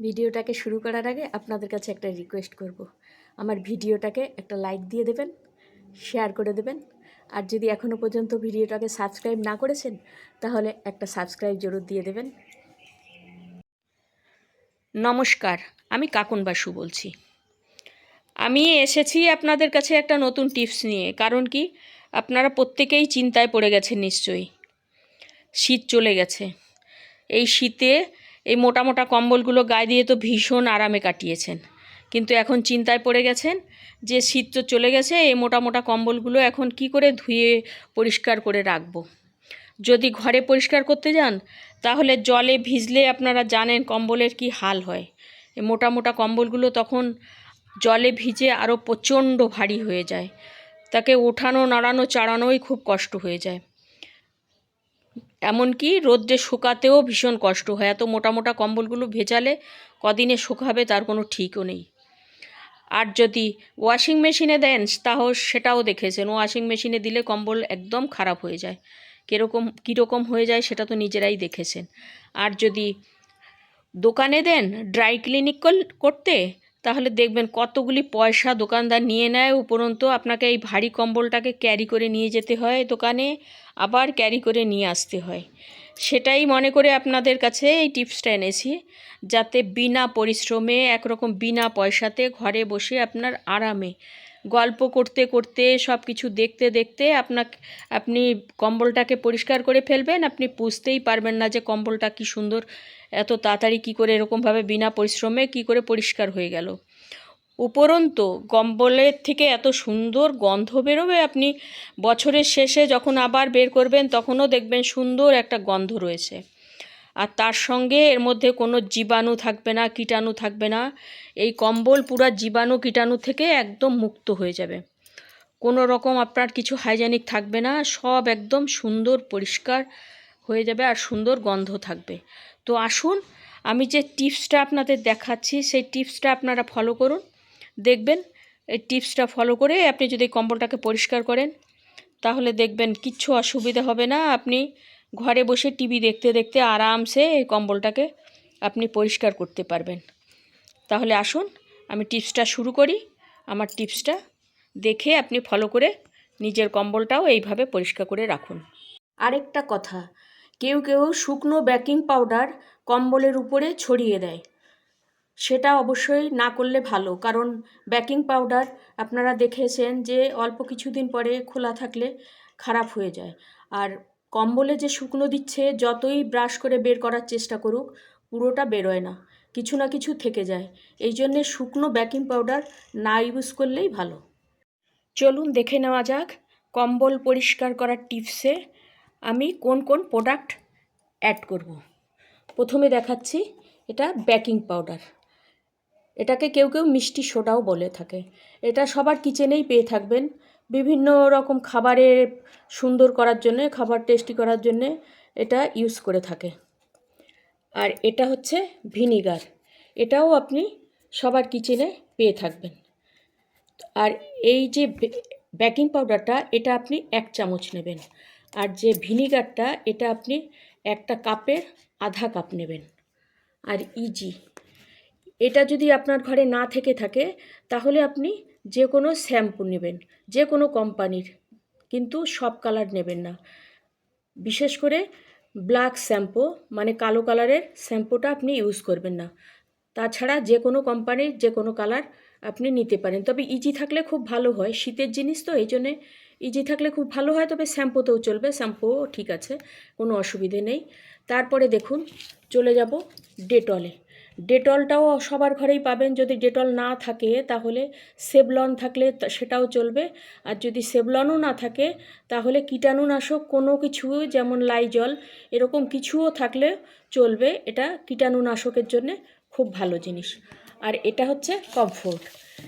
ভিডিওটাকে শুরু করার আগে আপনাদের কাছে একটা রিকোয়েস্ট করব। আমার ভিডিওটাকে একটা লাইক দিয়ে দেবেন শেয়ার করে দেবেন। আর যদি এখনও পর্যন্ত ভিডিওটাকে সাবস্ক্রাইব না করেছেন, তাহলে একটা সাবস্ক্রাইব জরুর দিয়ে দেবেন। নমস্কার, আমি কাকুন বাসু বলছি। আমি এসেছি আপনাদের কাছে একটা নতুন টিপস নিয়ে, কারণ কি, আপনারা প্রত্যেকেই চিন্তায় পড়ে গেছেন নিশ্চয়ই। শীত চলে গেছে। এই শীতে এই মোটা মোটা কম্বলগুলো গায়ে দিয়ে তো ভীষণ আরামে কাটিয়েছেন। কিন্তু এখন চিন্তায় পড়ে গেছেন যে শীত তো চলে গেছে, এই মোটা মোটা কম্বলগুলো এখন কি করে ধুয়ে পরিষ্কার করে রাখব? যদি ঘরে পরিষ্কার করতে যান, তাহলে জলে ভিজলে আপনারা জানেন কম্বলের কি হাল হয়। এই মোটা মোটা কম্বলগুলো তখন জলে ভিজে আরও প্রচণ্ড ভারী হয়ে যায়। তাকে ওঠানো, নাড়ানো, চাড়ানোই খুব কষ্ট হয়ে যায়। এমনকি রোদ্রে শুকাতেও ভীষণ কষ্ট হয়। এত মোটা মোটা কম্বলগুলো ভেজালে কদিনে শুকাবে তার কোনো ঠিকও নেই। আর যদি ওয়াশিং মেশিনে দেন তাহলে সেটাও দেখেছেন। ওয়াশিং মেশিনে দিলে কম্বল একদম খারাপ হয়ে যায়। কীরকম কীরকম হয়ে যায় সেটা তো নিজেরাই দেখেছেন। আর যদি দোকানে দেন, ড্রাই ক্লিনিক করতে তাহলে দেখবেন কতগুলি পয়সা দোকানদার নিয়ে নেয়, উপরন্তু আপনাকে এই ভারী কম্বলটাকে ক্যারি করে নিয়ে যেতে হয় দোকানে, আবার ক্যারি করে নিয়ে আসতে হয়। সেটাই মনে করে আপনাদের কাছে এই টিপসটা এনেছি, যাতে বিনা পরিশ্রমে, একরকম বিনা পয়সাতে ঘরে বসে আপনার আরামে গল্প করতে করতে সব কিছু দেখতে দেখতে আপনাকে, আপনি কম্বলটাকে পরিষ্কার করে ফেলবেন, আপনি বুঝতেই পারবেন না যে কম্বলটা কি সুন্দর, এত তাড়াতাড়ি কী করে এরকমভাবে বিনা পরিশ্রমে কি করে পরিষ্কার হয়ে গেল। উপরন্তু, কম্বলের থেকে এত সুন্দর গন্ধ বেরোবে আপনি বছরের শেষে যখন আবার বের করবেন, তখনও দেখবেন সুন্দর একটা গন্ধ রয়েছে। আর তার সঙ্গে এর মধ্যে কোনো জীবাণু থাকবে না, কীটাণু থাকবে না। এই কম্বল পুরা জীবাণু, কীটাণু থেকে একদম মুক্ত হয়ে যাবে। কোনো রকম আপনার কিছু হাইজেনিক থাকবে না, সব একদম সুন্দর পরিষ্কার হয়ে যাবে আর সুন্দর গন্ধ থাকবে। তো আসুন, আমি যে টিপসটা আপনাদের দেখাচ্ছি, সেই টিপসটা আপনারা ফলো করুন। দেখবেন, এই টিপসটা ফলো করে আপনি যদি কম্বলটাকে পরিষ্কার করেন, তাহলে দেখবেন কিচ্ছু অসুবিধা হবে না। আপনি ঘরে বসে টিভি দেখতে দেখতে আরামসে এই কম্বলটাকে আপনি পরিষ্কার করতে পারবেন। তাহলে আসুন, আমি টিপসটা শুরু করি। আমার টিপসটা দেখে আপনি ফলো করে নিজের কম্বলটাও এইভাবে পরিষ্কার করে রাখুন। আরেকটা কথা, কেউ কেউ শুকনো বেকিং পাউডার কম্বলের উপরে ছড়িয়ে দেয়। সেটা অবশ্যই না করলে ভালো, কারণ বেকিং পাউডার আপনারা দেখেছেন যে অল্প কিছুদিন পরে খোলা থাকলে খারাপ হয়ে যায়। আর কম্বলে যে শুকনো দিচ্ছে, যতই ব্রাশ করে বের করার চেষ্টা করুক, পুরোটা বেরোয় না। কিছু না কিছু থেকে যায়। এই জন্যে শুকনো বেকিং পাউডার না ইউজ করলেই ভালো। চলুন দেখে নেওয়া যাক কম্বল পরিষ্কার করার টিপসে আমি কোন কোন প্রোডাক্ট অ্যাড করব। প্রথমে দেখাচ্ছি এটা বেকিং পাউডার। এটাকে কেউ কেউ মিষ্টি সোডাও বলে থাকে। এটা সবার কিচেনেই পেয়ে থাকবেন। বিভিন্ন রকম খাবারে সুন্দর করার জন্যে, খাবার টেস্টি করার জন্যে এটা ইউজ করে থাকে। আর এটা হচ্ছে ভিনিগার এটাও আপনি সবার কিচেনে পেয়ে থাকবেন। আর এই যে বেকিং পাউডারটা এটা আপনি এক চামচ নেবেন। আর যে ভিনিগারটা এটা আপনি একটা কাপের আধা কাপ নেবেন। আর ইজি এটা যদি আপনার ঘরে না থেকে থাকে, তাহলে আপনি যে কোনো শ্যাম্পু নেবেন, যে কোনো কোম্পানির, কিন্তু সব কালার নেবেন না। বিশেষ করে ব্ল্যাক শ্যাম্পু মানে কালো কালারের শ্যাম্পুটা আপনি ইউজ করবেন না। তাছাড়া যে কোনো কোম্পানির যে কোনো কালার আপনি নিতে পারেন। তবে ইজি থাকলে খুব ভালো হয়, শীতের জিনিস তো, এই জন্যে ইজি থাকলে খুব ভালো হয়, তবে শ্যাম্পুতেও চলবে শ্যাম্পুও ঠিক আছে, কোনো অসুবিধে নেই। তারপরে দেখুন, চলে যাব ডেটলে ডেটলটাও সবার ঘরেই পাবেন। যদি ডেটল না থাকে, তাহলে সেভলন থাকলে সেটাও চলবে। আর যদি সেভলনও না থাকে, তাহলে কীটাণুনাশক কোনো কিছু, যেমন লাইজল, এরকম কিছুও থাকলে চলবে। এটা কীটাণুনাশকের জন্যে খুব ভালো জিনিস। আর এটা হচ্ছে কমফোর্ট।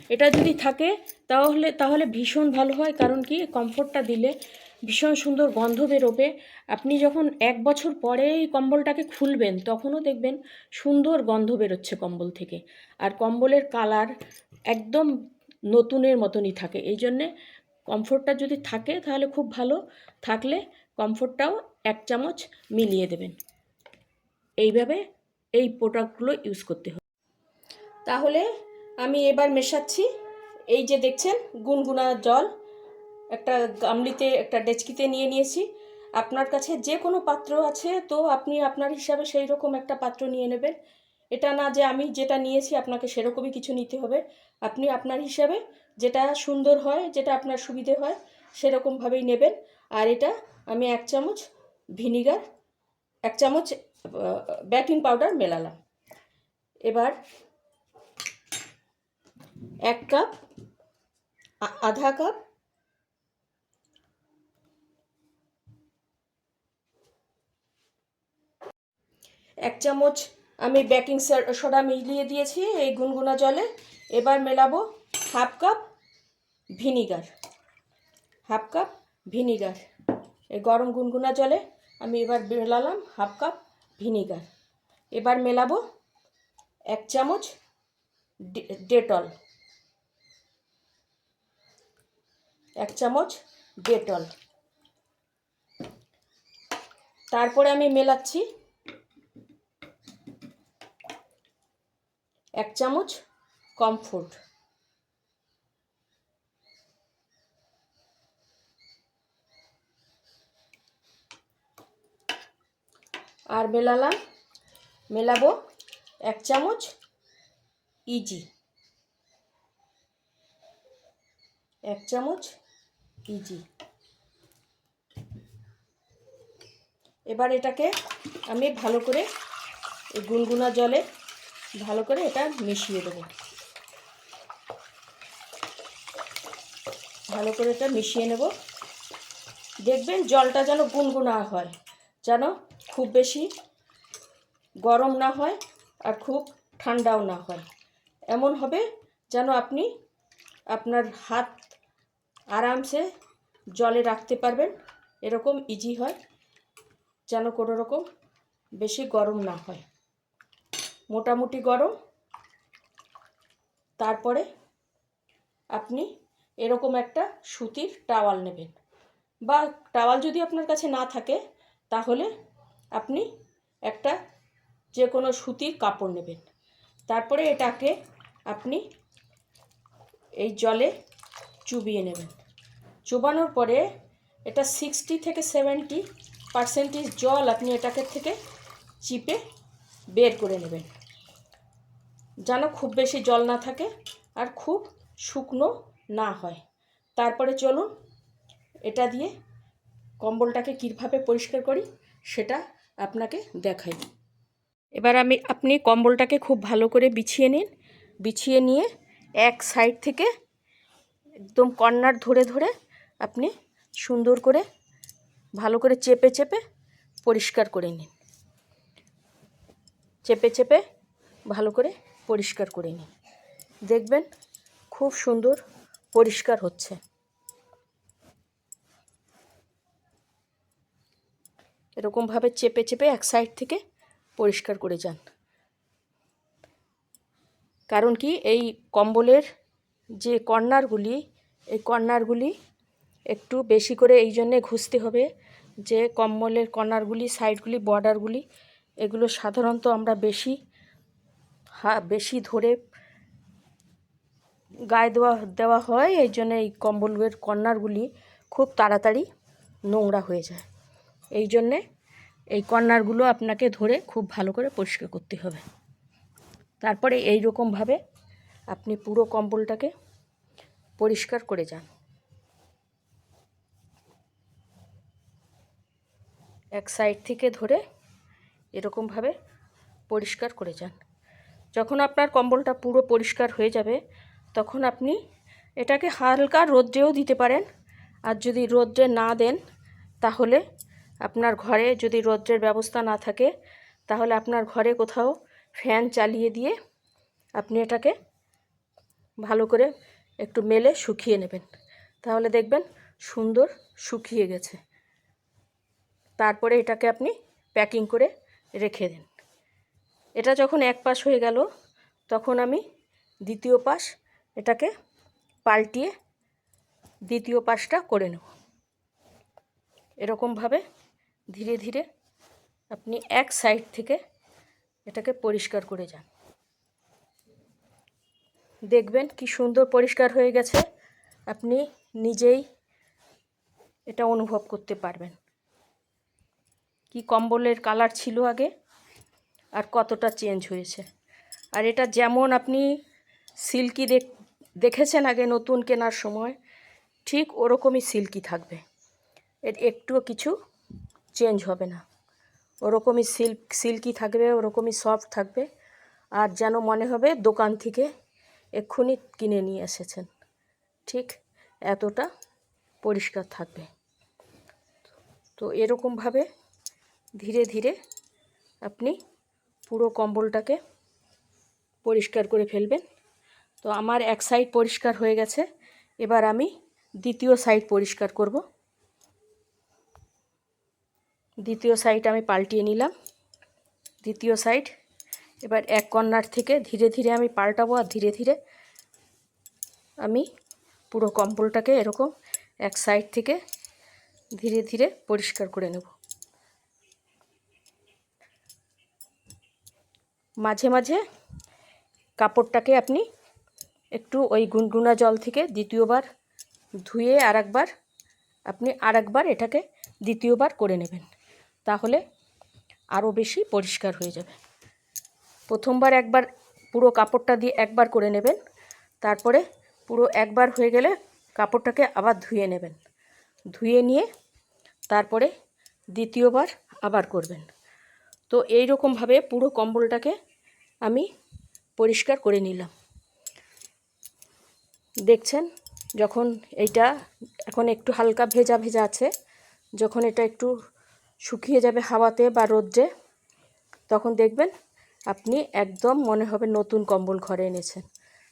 এটা যদি থাকে, তাহলে তাহলে ভীষণ ভালো হয়। কারণ কি? কমফোর্টটা দিলে ভীষণ সুন্দর গন্ধ বেরোবে। আপনি যখন এক বছর পরে এই কম্বলটাকে খুলবেন, তখনও দেখবেন সুন্দর গন্ধ বেরোচ্ছে কম্বল থেকে। আর কম্বলের কালার একদম নতুনের মতনই থাকে। এই জন্যে কমফোর্টটা যদি থাকে, তাহলে খুব ভালো। থাকলে কমফোর্টটাও এক চামচ মিলিয়ে দেবেন। এইভাবে এই প্রোডাক্টগুলো ইউজ করতে হবে। তাহলে আমি এবার মেশাচ্ছি। এই যে দেখছেন, গুনগুনা জল। একটা গামলিতে, একটা ডেচকিতে নিয়ে নিয়েছি। আপনার কাছে যে কোনো পাত্র আছে, তো আপনি আপনার হিসাবে সেই রকম একটা পাত্র নিয়ে নেবেন। এটা না যে আমি যেটা নিয়েছি, আপনাকে সেরকমই কিছু নিতে হবে। আপনি আপনার হিসাবে যেটা সুন্দর হয়, যেটা আপনার সুবিধে হয়, সেরকমভাবেই নেবেন। আর এটা আমি এক চামচ ভিনিগার, এক চামচ বেকিং পাউডার মেলালাম। এবার এক কাপ আধা কাপ এক চামচ আমি বেকিং সোডা মিলিয়ে দিয়েছি এই গুনগুনা জলে। এবার মেলাবো half cup vinegar half cup vinegar এই গরম গুনগুনা জলে আমি এবার মেলালাম হাফ কাপ ভিনিগার এবার মেলাবো এক চামচ ডেটল এক চামচ ডেটল তারপরে আমি মেলাচ্ছি এক চামচ কমফোর্ট আর মেলালাম মেলাবো এক চামচ ইজি এক চামচ ইজি এবার এটাকে আমি ভালো করে গুনগুনা জলে ভালো করে এটা মিশিয়ে দেবো। ভালো করে এটা মিশিয়ে নেব। দেখবেন জলটা যেন গুনগুনা হয়, যেন খুব বেশি গরম না হয় আর খুব ঠান্ডাও না হয়। এমন হবে যেন আপনি আপনার হাত আরামসে জলে রাখতে পারবেন, এরকম ইজি হয়, যেন কোনো রকম বেশি গরম না হয়। মোটামুটি গরম। তারপরে আপনি এরকম একটা সুতির টাওয়াল নেবেন। বা টাওয়াল যদি আপনার কাছে না থাকে, তাহলে আপনি একটা যে কোনো সুতির কাপড় নেবেন। তারপরে এটাকে আপনি এই জলে চুবিয়ে নেবেন। চুবানোর পরে এটা সিক্সটি থেকে সেভেন্টি পার্সেন্টেজ জল আপনি এটাকে থেকে চিপে বের করে নেবেন। যেন খুব বেশি জল না থাকে আর খুব শুকনো না হয়। তারপরে চলুন এটা দিয়ে কম্বলটাকে কীভাবে পরিষ্কার করি সেটা আপনাকে দেখাই। এবার আমি, আপনি কম্বলটাকে খুব ভালো করে বিছিয়ে নিন। বিছিয়ে নিয়ে এক সাইড থেকে একদম কর্নার ধরে ধরে আপনি সুন্দর করে, ভালো করে চেপে চেপে পরিষ্কার করে নিন। চেপে চেপে ভালো করে পরিষ্কার করে নিন দেখবেন খুব সুন্দর পরিষ্কার হচ্ছে। এরকমভাবে চেপে চেপে এক সাইড থেকে পরিষ্কার করে যান। কারণ কি এই কম্বলের যে কর্নারগুলি, এই কর্নারগুলি একটু বেশি করে এই জন্যে ঘুষতে হবে যে কম্বলের কর্নারগুলি, সাইডগুলি, বর্ডারগুলি, এগুলো সাধারণত আমরা বেশি বেশি ধরে গায়ে দেওয়া দেওয়া হয়, এই জন্য এই কম্বলের কর্নারগুলি খুব তাড়াতাড়ি নোংরা হয়ে যায়। এই জন্যে এই কর্নারগুলো আপনাকে ধরে খুব ভালো করে পরিষ্কার করতে হবে। তারপরে এই রকমভাবে আপনি পুরো কম্বলটাকে পরিষ্কার করে যান। এক সাইড থেকে ধরে এরকমভাবে পরিষ্কার করে যান। যখন আপনার কম্বলটা পুরো পরিষ্কার হয়ে যাবে, তখন আপনি এটাকে হালকা রোদ্রেও দিতে পারেন। আর যদি রোদ্রে না দেন, তাহলে আপনার ঘরে যদি রোদ্রের ব্যবস্থা না থাকে, তাহলে আপনার ঘরে কোথাও ফ্যান চালিয়ে দিয়ে আপনি এটাকে ভালো করে একটু মেলে শুকিয়ে নেবেন। তাহলে দেখবেন সুন্দর শুকিয়ে গেছে। তারপরে এটাকে আপনি প্যাকিং করে রেখে দিন। এটা যখন এক পাশ হয়ে গেল, তখন আমি দ্বিতীয় পাশ এটাকে পাল্টিয়ে দ্বিতীয় পাশটা করে নেব। এরকমভাবে ধীরে ধীরে আপনি এক সাইড থেকে এটাকে পরিষ্কার করে যান। দেখবেন কি সুন্দর পরিষ্কার হয়ে গেছে, আপনি নিজেই এটা অনুভব করতে পারবেন। কি কম্বলের কালার ছিল আগে? আর কতটা চেঞ্জ হয়েছে। আর এটা যেমন আপনি সিল্কি দেখ, দেখেছেন আগে নতুন কেনার সময়, ঠিক ওরকমই সিল্কি থাকবে। এর একটুও কিছু চেঞ্জ হবে না। ওরকমই সিল্ক, সিল্কি থাকবে, ওরকমই সফট থাকবে। আর যেন মনে হবে দোকান থেকে এক্ষুনি কিনে নিয়ে এসেছেন। ঠিক এতটা পরিষ্কার থাকবে। তো এরকমভাবে ধীরে ধীরে আপনি পুরো কম্বলটাকে পরিষ্কার করে ফেলবেন। তো আমার এক সাইড পরিষ্কার হয়ে গেছে। এবার আমি দ্বিতীয় সাইড পরিষ্কার করব। দ্বিতীয় সাইড আমি পাল্টিয়ে নিলাম। দ্বিতীয় সাইড এবার এক কর্নার থেকে ধীরে ধীরে আমি পাল্টাবো আর ধীরে ধীরে আমি পুরো কম্বলটাকে এরকম এক সাইড থেকে ধীরে ধীরে পরিষ্কার করে নেব। মাঝে মাঝে কাপড়টাকে আপনি একটু ওই গুনগুনা জল থেকে দ্বিতীয়বার ধুয়ে আরেকবার আপনি আরেকবার এটাকে দ্বিতীয়বার করে নেবেন। তাহলে আরও বেশি পরিষ্কার হয়ে যাবে। প্রথমবার একবার পুরো কাপড়টা দিয়ে একবার করে নেবেন। তারপরে পুরো একবার হয়ে গেলে কাপড়টাকে আবার ধুয়ে নেবেন। ধুয়ে নিয়ে তারপরে দ্বিতীয়বার আবার করবেন। তো এই রকমভাবে পুরো কম্বলটাকে আমি পরিষ্কার করে নিলাম। দেখছেন? যখন এইটা এখন একটু হালকা ভেজা ভেজা আছে, যখন এটা একটু শুকিয়ে যাবে হাওয়াতে বা রোদ্রে, তখন দেখবেন আপনি একদম মনে হবে নতুন কম্বল ঘরে এনেছেন।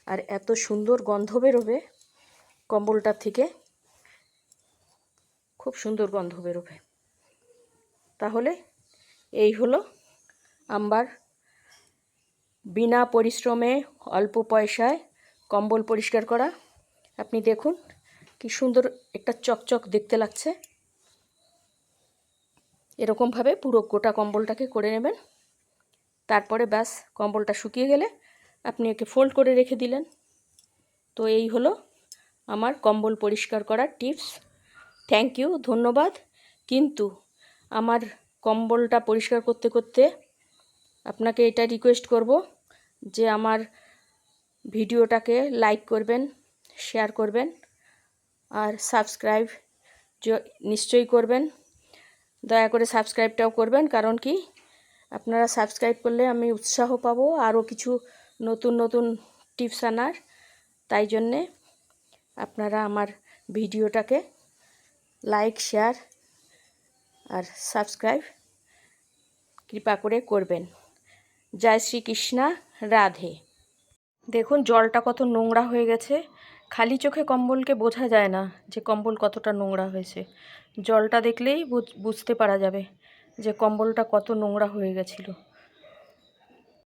আর এত সুন্দর গন্ধ বেরোবে কম্বলটার থেকে। খুব সুন্দর গন্ধ বেরোবে। তাহলে এই হলো আমার বিনা পরিশ্রমে অল্প পয়সায় কম্বল পরিষ্কার করা। আপনি দেখুন কি সুন্দর একটা চকচক দেখতে লাগছে। এরকমভাবে পুরো গোটা কম্বলটাকে করে নেবেন। তারপরে ব্যাস, কম্বলটা শুকিয়ে গেলে আপনি একে ফোল্ড করে রেখে দিলেন। তো এই হলো আমার কম্বল পরিষ্কার করার টিপস। থ্যাংক ইউ, ধন্যবাদ। কিন্তু আমার কম্বলটা পরিষ্কার করতে করতে আপনাকে এটা রিকোয়েস্ট করব যে আমার ভিডিওটাকে লাইক করবেন শেয়ার করবেন আর সাবস্ক্রাইব নিশ্চয়ই করবেন। দয়া করে সাবস্ক্রাইবটাও করবেন, কারণ কি আপনারা সাবস্ক্রাইব করলে আমি উৎসাহ পাবো আরও কিছু নতুন নতুন টিপস আনার। তাই জন্যে আপনারা আমার ভিডিওটাকে লাইক শেয়ার আর সাবস্ক্রাইব কৃপা করে করবেন। জয় শ্রীকৃষ্ণা, রাধে। দেখুন, জলটা কত নোংরা হয়ে গেছে। খালি চোখে কম্বলকে বোঝা যায় না যে কম্বল কতটা নোংরা হয়েছে। জলটা দেখলেই বুঝতে পারা যাবে যে কম্বলটা কত নোংরা হয়ে গেছিল।